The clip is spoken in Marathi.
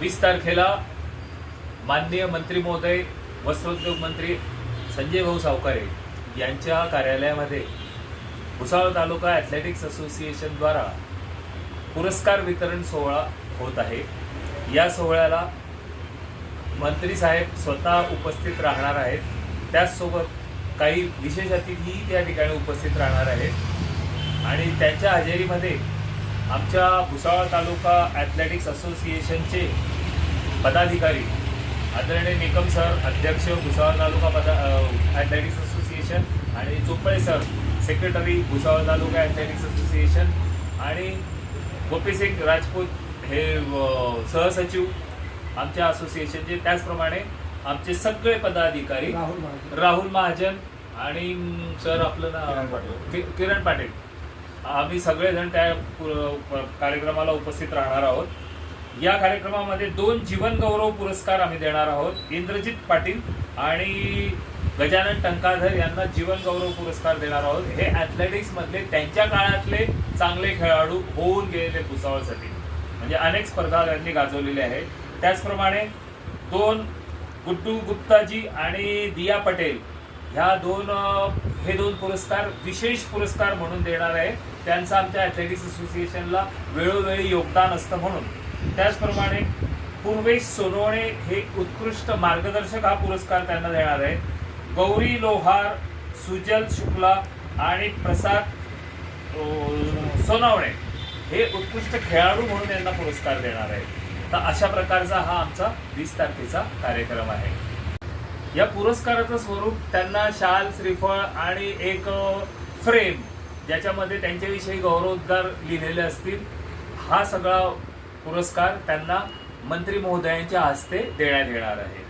वीस तारखेला माननीय मंत्री महोदय वस्त्रोद्योग मंत्री संजय भाऊ सावकारे यांच्या कार्यालयामध्ये भुसावळ तालुका ॲथलेटिक्स असोसिएशनद्वारा पुरस्कार वितरण सोहळा होत आहे. या सोहळ्याला मंत्री साहेब स्वतः उपस्थित राहणार आहेत. त्याचसोबत काही विशेष अतिथी त्या ठिकाणी उपस्थित राहणार आहेत. आणि त्यांच्या हजेरीमध्ये आमच्या भुसावळ तालुका ॲथलेटिक्स असोसिएशनचे पदाधिकारी आदरणीय निकम सर अध्यक्ष भुसावळ तालुका पदा ॲथलेटिक्स असोसिएशन आणि Chopale sir secretary Bhusawal taluka athletics association आणि गोपीसिंग राजपूत हे सहसचिव आमच्या असोसिएशनचे. त्याचप्रमाणे आमचे सगळे पदाधिकारी राहुल महाजन. राहुल महाजन आणि सर आपलं. कि- किरण पाटील. आम्ही सगळेजण त्या पु- प- कार्यक्रमाला उपस्थित राहणार आहोत. या कार्यक्रमामध्ये दोन जीवनगौरव पुरस्कार आम्ही देणार आहोत. इंद्रजित पाटील आणि गजानन टंकाधर यांना जीवनगौरव पुरस्कार देणार आहोत. हे ॲथलेटिक्समधले त्यांच्या काळातले चांगले खेळाडू होऊन गेलेले भुसावळसाठी. म्हणजे अनेक स्पर्धा त्यांनी गाजवलेल्या आहेत त्याचप्रमाणे दोन गुड्डू गुप्ताजी आणि दिया पटेल ह्या दोन हे दोन पुरस्कार विशेष पुरस्कार म्हणून देणार आहे त्यांचं आमच्या ॲथलेटिक्स असोसिएशनला वेळोवेळी योगदान असतं म्हणून. त्याचप्रमाणे पूर्वेश सोनवणे हे उत्कृष्ट मार्गदर्शक हा पुरस्कार त्यांना देणार आहे गौरी लोहार सुजल शुक्ला आणि प्रसाद सोनवणे हे उत्कृष्ट खेळाडू म्हणून यांना पुरस्कार देणार आहे तर अशा प्रकारचा हा आमचा वीस तारखेचा कार्यक्रम आहे. या पुरस्काराचं स्वरूप त्यांना शाल श्रीफळ आणि एक फ्रेम ज्याच्यामध्ये त्यांच्याविषयी गौरवोद्गार लिहिलेले असतील हा सगळा पुरस्कार त्यांना मंत्री महोदयांच्या हस्ते देण्यात येणार आहे.